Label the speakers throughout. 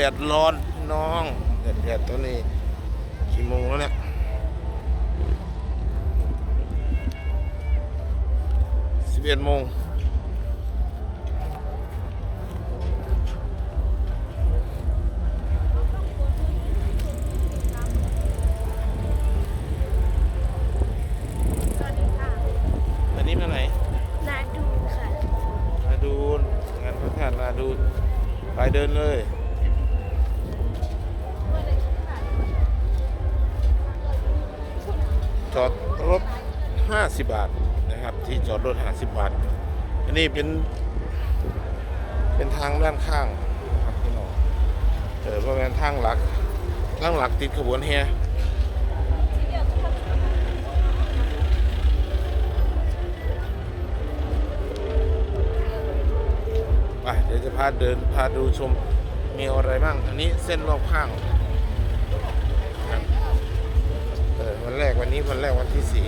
Speaker 1: แดดร้อนแดดร้อนพี่น้องแดดแดดตัวนี้กี่โมงแล้วเนี่ยสิบเอ็ดโมงอันนี้มาไหน
Speaker 2: นาดูค่ะ
Speaker 1: นาดูนงานพระธาตุนาดูนไปเดินเลย อดรถ 50 บาทนะครับ ที่จอดรถ 50 บาท อันนี้เป็น เป็นทางด้านข้างนะครับพี่น้องเออประมาณทางหลักทางหลักติดขบวนแฮไปเดี๋ยวจะพาเดินพาดูชมมีอะไรบ้าง อันนี้เส้นรอบข้าง แรกวันนี้วันแรกวันที่สี่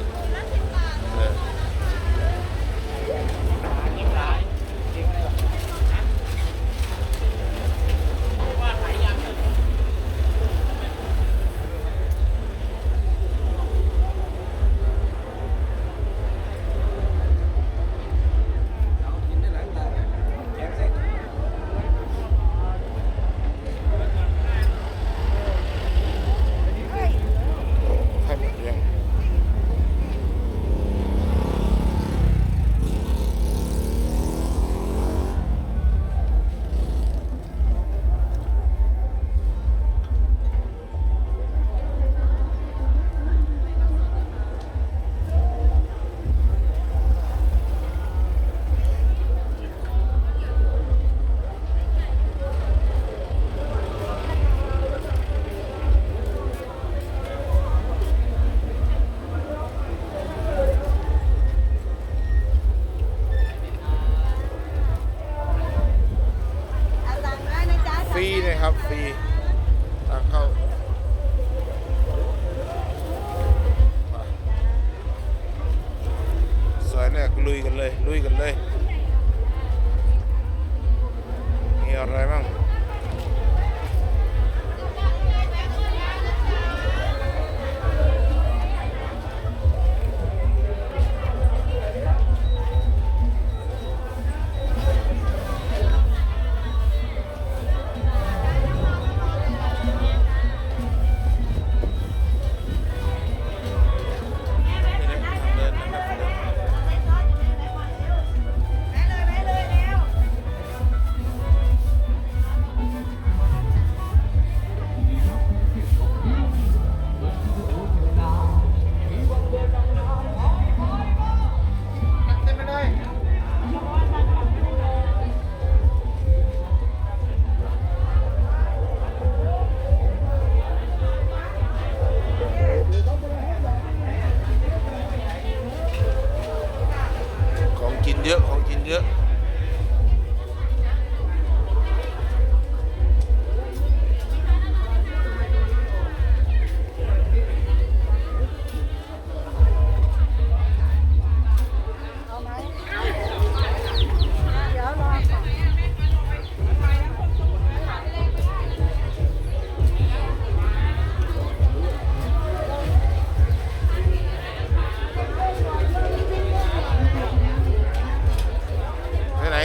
Speaker 1: ฟรี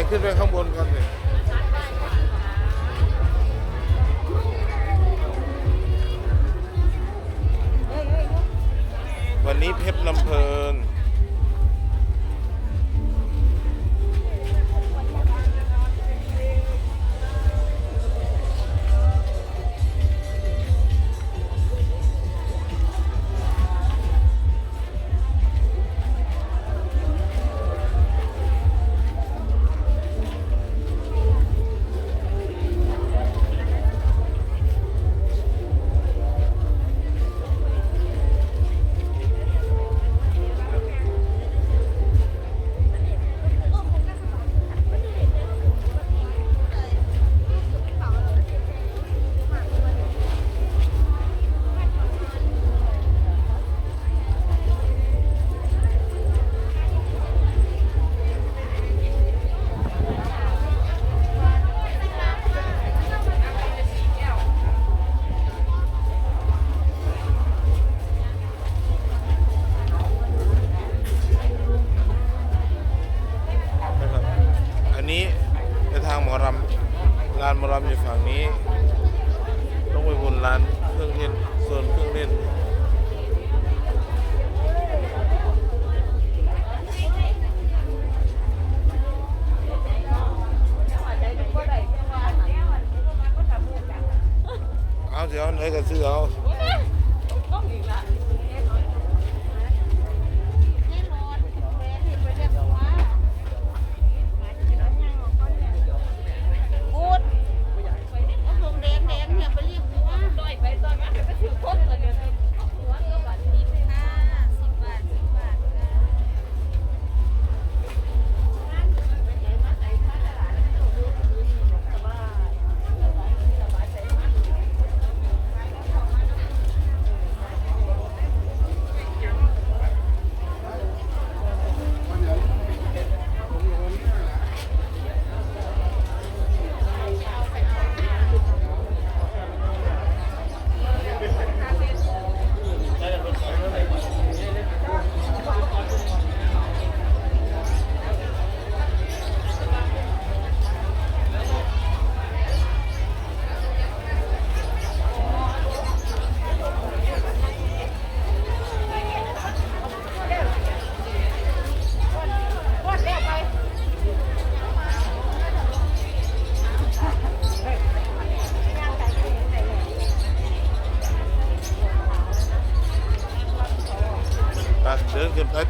Speaker 1: ขึ้นไปข้างบนกันเลยวันนี้เพชรลำเพลิน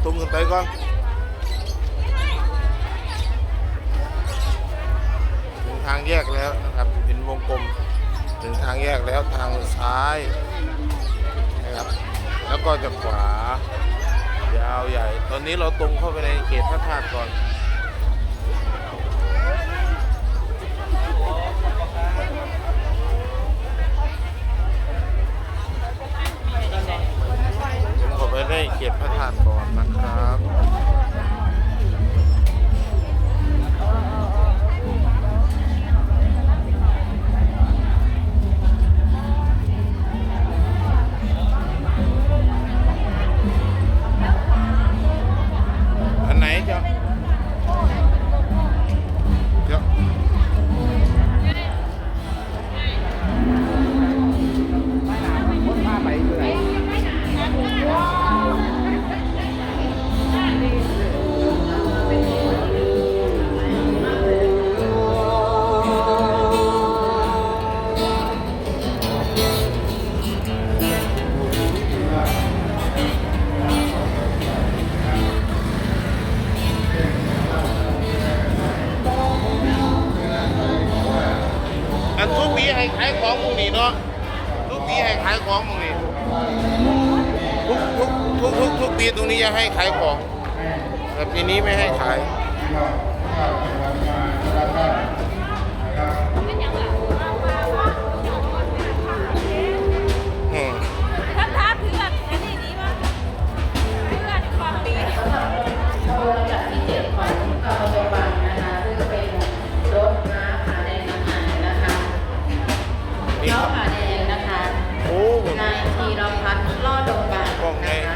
Speaker 1: ตุ้
Speaker 2: ม
Speaker 1: ขึ้นไปก่อนถึงทางแยกแล้วนะครับเป็นวงกลมถึงทางแยกแล้วทางซ้ายนะครับแล้วก็จะขวายาวใหญ่ ตอนนี้เราตรงเข้าไปในเขตพระธาตุก่อน ได้เกียรติพระธานก่อนนะครับ ขายของมึงนี่เนาะทุกปีให้ขายของมึงนี่ทุกทุกทุกทุกทุกปีตรงนี้จะให้ขายของแต่ปีนี้ไม่ให้ขาย
Speaker 3: ธีรพัฒน์ล่อดงบาง
Speaker 1: กล้องไง
Speaker 3: นะคะ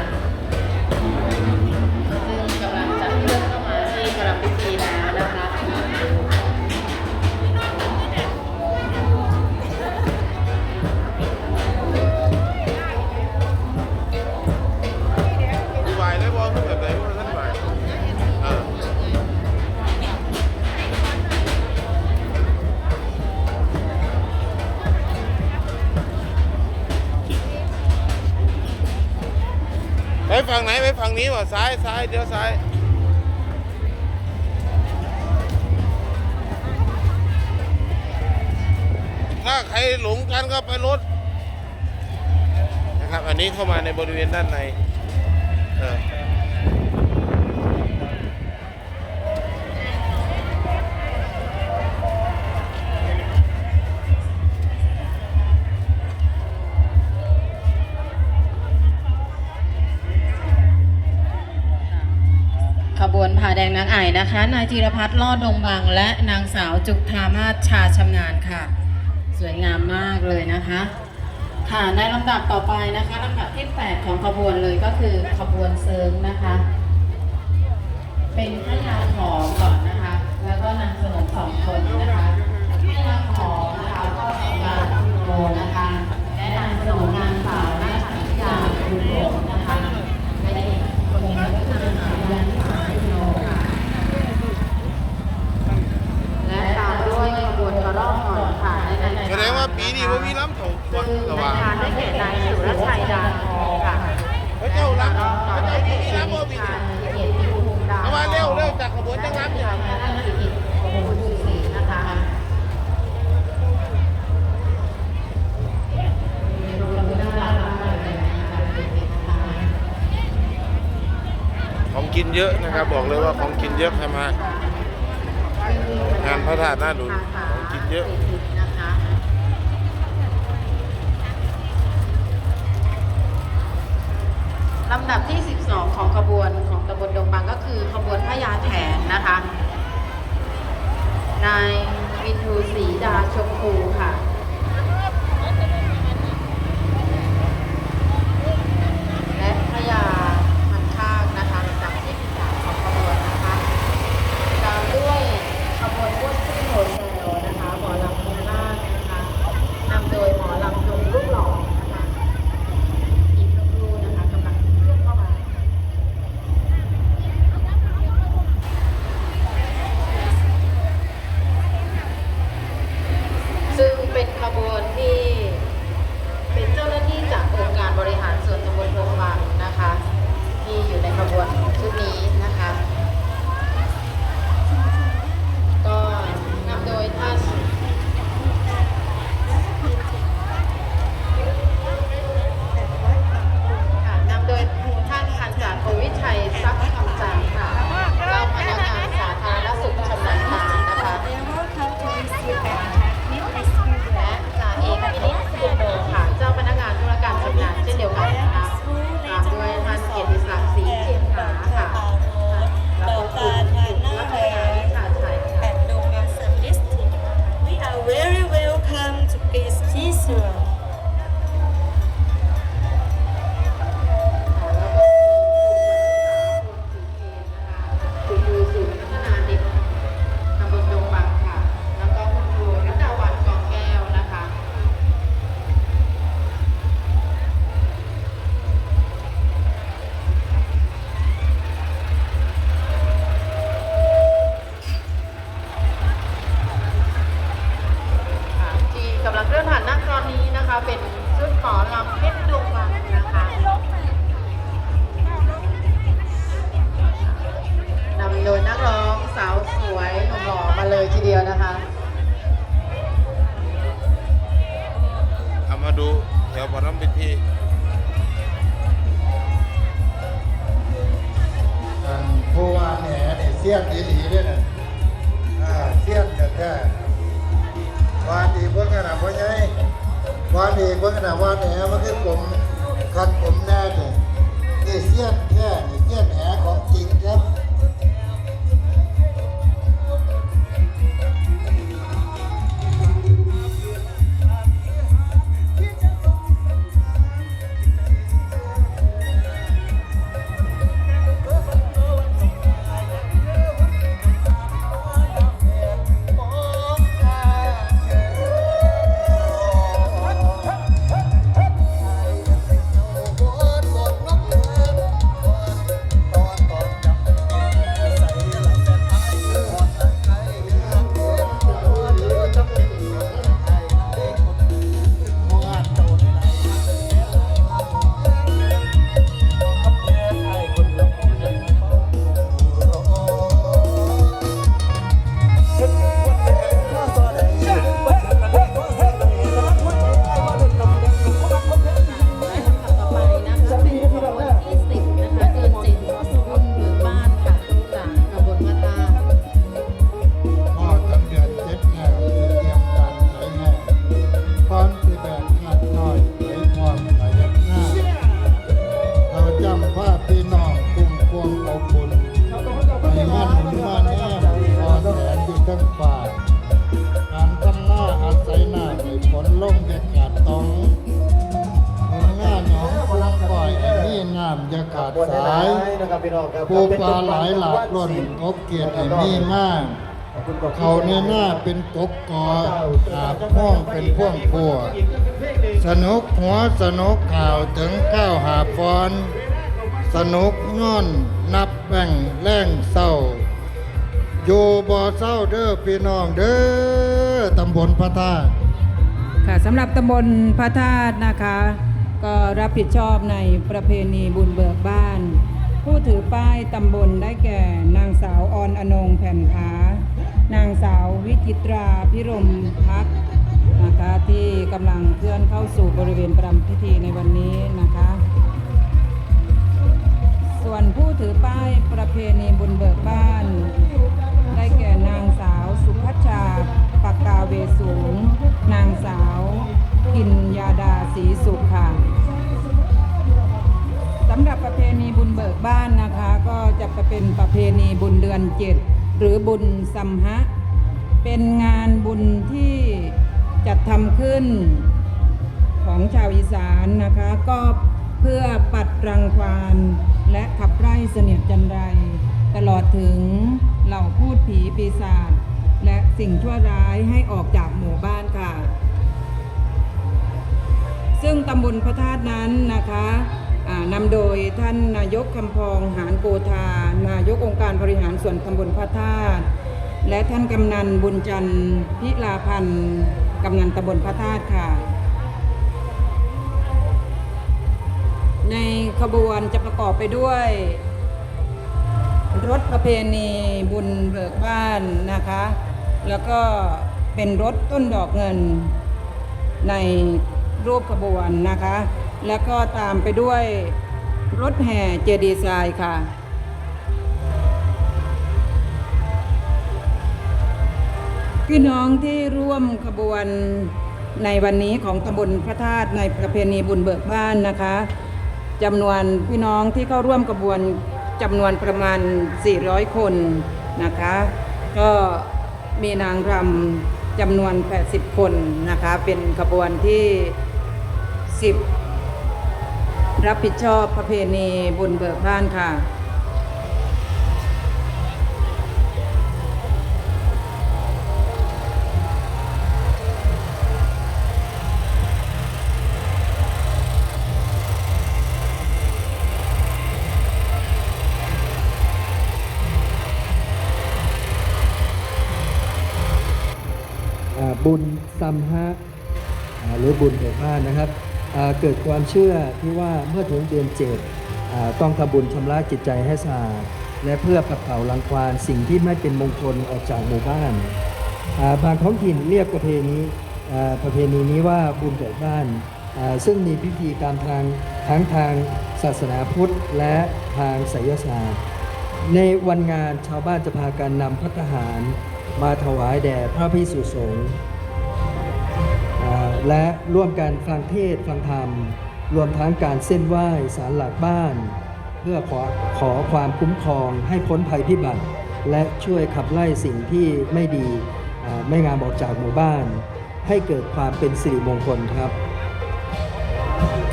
Speaker 3: นี้วะ
Speaker 1: ซ้ายซ้ายเดี๋ยวซ้ายถ้าใครหลงกันก็ไปรถนะครับ อันนี้เข้ามาในบริเวณด้านใน
Speaker 3: นะคะ นายจีรพัฒน์ลอดดงบางและนางสาวจุกธามาชาชำงานค่ะ สวยงามมากเลยนะคะ ค่ะในลำดับต่อไปนะคะลำดับที่ 8 ของขบวนเลยก็คือขบวนเซิร์งนะคะ เป็นท่านางหอมก่อนนะคะ แล้วก็นางสนมสองคนนะคะท่านางหอมนะคะก็
Speaker 1: ทำงา
Speaker 3: นโมนะคะ นี่ว่ามีล้ำ
Speaker 1: โถงนระหวางนได้เขต
Speaker 3: นยสุรชัยดาทองค่ะพระเจ้าล้ำพระเจ้าที่มีล้ำโมบินเอามาเร็วเร็วจากขบวนจังล้ำอย่างของกินเยอะนะครับ บอกเลยว่าของกินเยอะใช่ไหมงานพระธาตุหน้าดุลของกินเยอะ ลำดับที่ 12 ของขบวนของตำบลดงบางก็คือขบวนพระยาแถนนะคะ นายวินทูศรีดาชมพูค่ะ
Speaker 1: เสี้
Speaker 4: ยนดีหลีด้วยนะอ่าเสี้ยนกันแท้วานดีเพื่อนขนาดพ่อใหญ่วานดีเพื่อนขนาดวานแหน่มันคือผมคัดผมแน่เลยนี่เสี้ยนแท้นี่เสี้ยนแห
Speaker 3: นข
Speaker 4: องจริงครับ ปูปลาหลายหลากล้นกบเกียรติมีมากเขาในหน้าเป็นกบกออาบพ่องเป็นพ่วงพัวสนุกหัวสนุกข่าวถึงข้าวหาฟอน สนุกง่อนนับแบ่งแรงเศร้าอยู่บ่อเศร้าเด้อพี่น้องเด้อตำบลพระธาตุ
Speaker 5: ค่ะสำหรับตำบลพระธาตุนะคะ ก็รับผิดชอบในประเพณีบุญเบิกบ้าน ผู้ถือป้ายตำบลได้แก่ นางสาวออนอนงแผ่นผานางสาววิจิตราพิรมพักนะคะที่กำลังเคลื่อนเข้าสู่บริเวณประรำพิธีในวันนี้นะคะ ส่วนผู้ถือป้ายประเพณีบุญเบิกบ้าน ได้แก่นางสาวสุพัชชาปากกาเวสูง นางสาวกินยาดาศรีสุข บ้านนะคะก็จะเป็นประเพณีบุญเดือนเจ็ดหรือบุญสัมหะเป็นงานบุญที่จัดทำขึ้นของชาวอีสานนะคะก็เพื่อปัดรังควานและขับไล่เสนียดจันไร ตลอดถึงเหล่าพูดผีปีศาจและสิ่งชั่วร้ายให้ออกจากหมู่บ้านค่ะ ซึ่งตำบลพระธาตุนั้นนะคะ นำโดยท่านนายกคำพองหานโกธา นายกองค์การบริหารส่วนตำบลพระธาตุและท่านกำนันบุญจันทร์พิลาพันธ์กำนันตำบลพระธาตุค่ะ ในขบวนจะประกอบไปด้วย รถประเพณีบุญเบิกบ้านนะคะ แล้วก็เป็นรถต้นดอกเงินในรูปขบวนนะคะ แล้วก็ตามไปด้วยรถแห่เจดีย์ทรายค่ะ พี่น้องที่ร่วมขบวนในวันนี้ของตำบลพระธาตุในประเพณีบุญเบิกบ้านนะคะจำนวนพี่น้องที่เข้าร่วมขบวนจำนวนประมาณ 400 คนนะคะ ก็มีนางรำจำนวน 80 คนนะคะ เป็นขบวนที่ 10 รับผิดชอบประเพณีบุญเบิกบ้านค่ะ
Speaker 6: เกิดความเชื่อที่ว่าเมื่อถึงเดือนเจ็ดต้องทำบุญชำระจิตใจให้สะอาดและเพื่อปัดเป่ารังควานสิ่งที่ไม่เป็นมงคลออกจากหมู่บ้านบางท้องถิ่นเรียกประเพณีประเพณีนี้ว่าบุญเบิกบ้าน ซึ่งมีพิธีกรรมทางทั้งทางศาสนาพุทธและทางไสยศาสตร์ ในวันงานชาวบ้านจะพากันนำพัฒหาร มาถวายแด่พระพิสุสงฆ์ และร่วมกันฟังเทศฟังธรรม รวมทั้งการเส้นไหว้สารหลักบ้าน เพื่อขอขอความคุ้มครองให้พ้นภัยพิบัติ และช่วยขับไล่สิ่งที่ไม่ดีไม่งามออกจากหมู่บ้าน ให้เกิดความเป็นสิริมงคลครับ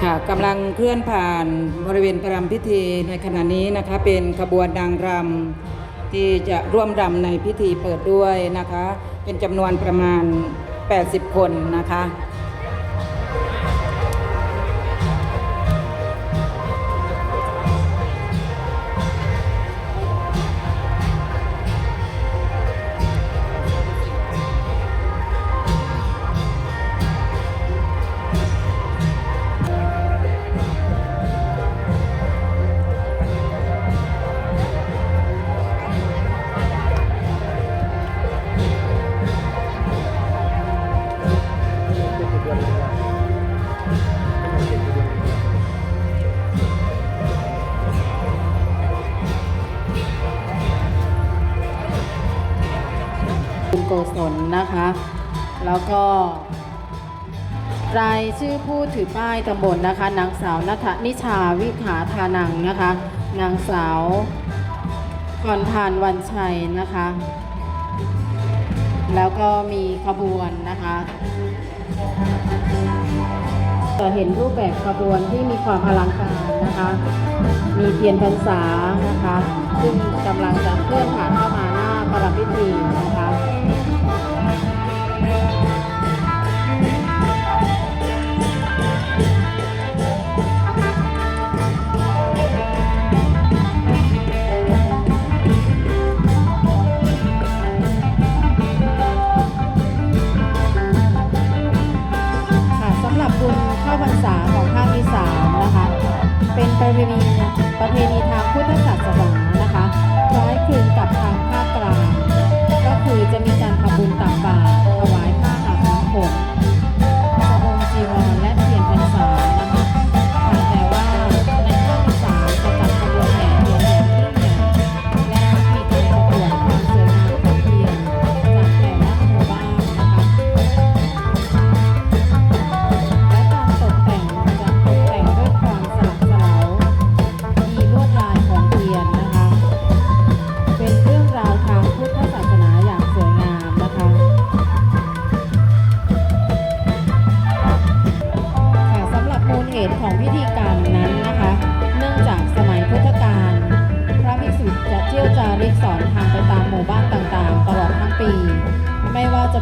Speaker 5: ค่ะกำลังเคลื่อนผ่านบริเวณประรำพิธีในขณะนี้นะคะ เป็นขบวนนางรำที่จะร่วมรำในพิธีเปิดด้วยนะคะ เป็นจำนวนประมาณ 80 คนนะคะ
Speaker 3: ศลนะคะ แล้วก็ รายชื่อผู้ถือป้ายตำบลนะคะ นางสาวนัทนิชาวิขาทานังนะคะ นางสาวพรพานวันชัยนะคะ แล้วก็มีขบวนนะคะจะเห็นรูปแบบขบวนที่มีความอลังการนะคะ มีเทียนพรรษานะคะ ซึ่งกำลังจะเคลื่อนผ่านเข้ามาหน้าประรพิธีนะคะ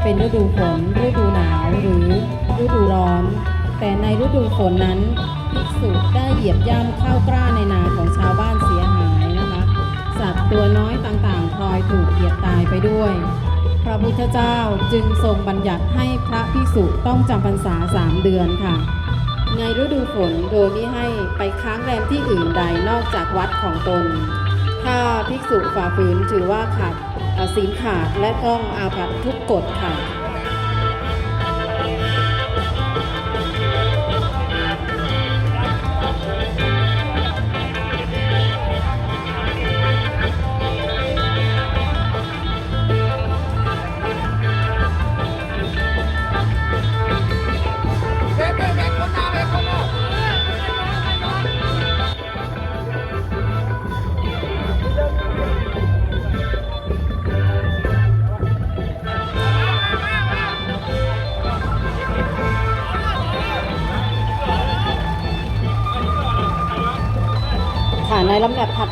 Speaker 3: เป็นฤดูฝนฤดูหนาวหรือฤดูร้อน แต่ในฤดูฝนนั้นภิกษุได้เหยียบย่ำข้าวกล้าในนาของชาวบ้านเสียหายนะคะสัตว์ตัวน้อยต่างๆพลอยถูกเหยียบตายไปด้วย พระพุทธเจ้าจึงทรงบัญญัติให้พระภิกษุต้องจำพรรษาสามเดือนค่ะ ในฤดูฝนโดยไม่ให้ไปค้างแรมที่อื่นใดนอกจากวัดของตน ถ้าภิกษุฝ่าฝืนถือว่าขาด ศีลขาดและต้องอาบัตทุกกฎค่ะค่ะ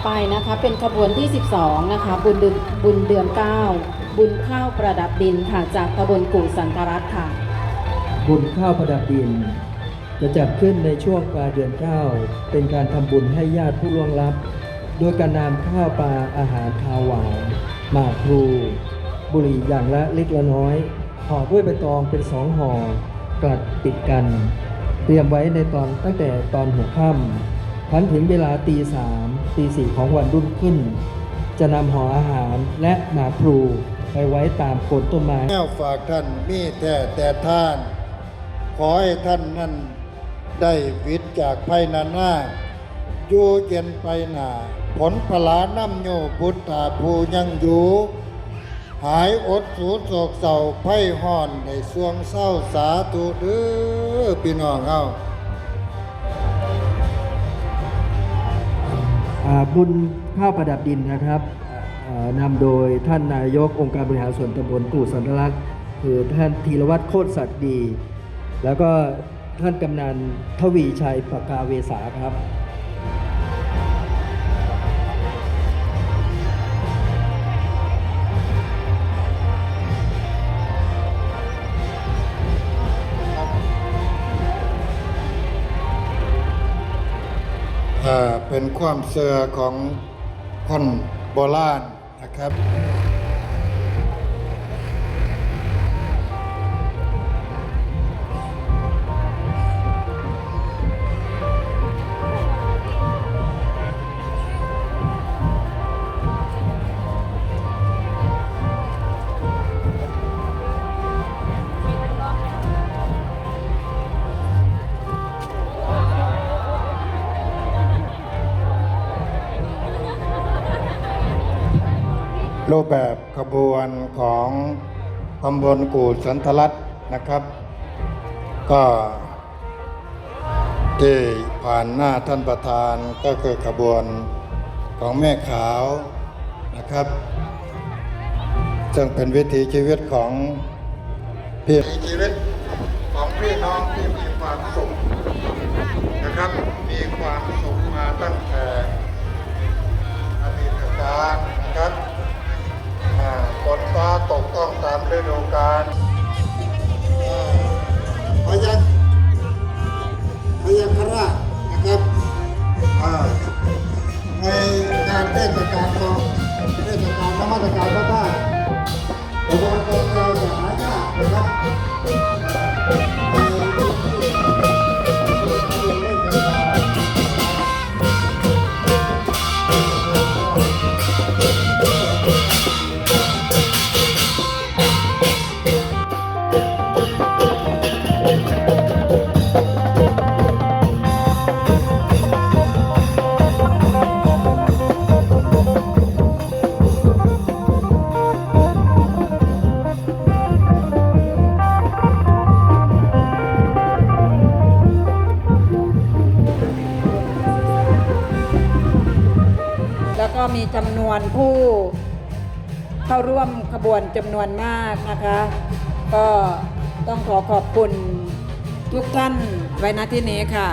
Speaker 3: ไปนะคะเป็นขบวนที่ 12 นะคะบุญดือนบุญเดือน9 บุญข้าวประดับดินค่ะจากตำบลกู่สันตรัตน์ค่ะ
Speaker 6: บุญข้าวประดับดิน จะจัดขึ้นในช่วงปลายเดือน 9 เป็นการทำบุญให้ญาติผู้ล่วงลับ โดยการนำข้าวปลาอาหารคาวหวานหมากพลูบุหรี่อย่างละเล็กละน้อยห่อด้วยใบตองเป็นสองห่อกลัดติดกัน เตรียมไว้ในตอนตั้งแต่ตอนหัวค่ำพันถึงเวลาตีสาม ตีสี่ของวันรุ่งขึ้น จะนำห่ออาหารและหมาพลูไปไว้ตามโคนต้นไม้
Speaker 4: แนวฝากท่านมีแต่แต่ท่าน ขอให้ท่านนั้นได้วิตจากภัยนานาอยู่เย็นไปหนาผลพลาน้ำโยบุตตาภูยังอยู่หายอดสูโศกเศร้าไพ่ห่อนในสวงเศร้าสาธุเด้อพี่น้องเฮา
Speaker 6: บุญข้าวประดับดินนะครับนำโดยท่านนายกองค์การบริหารส่วนตำบลกู่สันทลักษณ์คือท่านธีรวัตรโคตรสัตย์ดี แล้วก็ท่านกำนันทวีชัยปากาเวสาครับ
Speaker 4: เป็นความเสือของคนโบราณนะครับ รูปแบบขบวนของตำบลกู่สันทลัตนะครับ ก็ที่ผ่านหน้าท่านประธานก็คือขบวนของแม่ขาวนะครับ ซึ่งเป็นวิถีชีวิตของพี่ชีวิตของพี่น้องที่มีความสุขนะครับ มีความสุขมาตั้งแต่อดีตการ ม้าตกต้องตามฤดูกาลพยัญพยัญชนะนะครับในงานเทศกาลของเทศกาลนมัสการพระธาตุอุปกรณ์เราจะหายากนะครับ
Speaker 5: บวนจำนวนมากนะคะ ก็ต้องขอขอบคุณทุกท่านไว้ณที่นี้ค่ะ